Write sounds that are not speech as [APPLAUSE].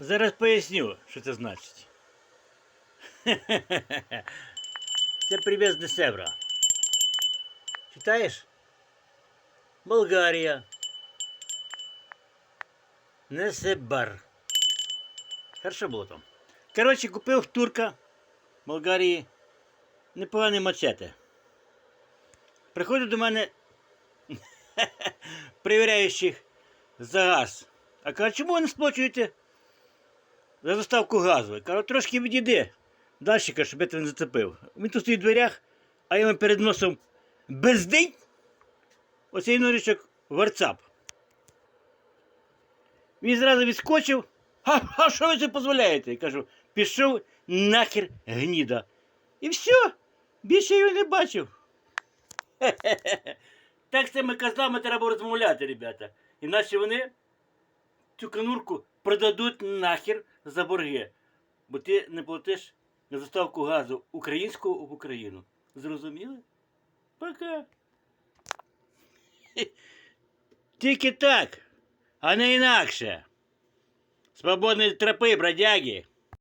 Зараз поясню, що це значить. [LAUGHS] Це привіз з Севра. Читаєш? Болгарія. Несебар. Хорошо було там. Коротше, купив в турка в Болгарії непоганий мачете. Приходить до мене [LAUGHS] перевіряючих за газ. А каже, чому ви не сплачуєте за доставку газу? Кажу, трошки відійди. Далі, каже, щоб я тебе не зацепив. Він тут стоїть в дверях, а я йому перед носом бездень. Оцей норічок в WhatsApp. Він зразу відскочив. А, що ви це дозволяєте? Я кажу, пішов нахер гніда. І все, більше його не бачив. [LAUGHS] Так з цими козлами треба розмовляти, ребята. Іначе вони цю конурку продадуть нахер за борги. Бо ти не платиш на заставку газу українського в Україну. Зрозуміли? Пока. [LAUGHS] Тільки так, а не інакше. Свободні тропи, бродяги.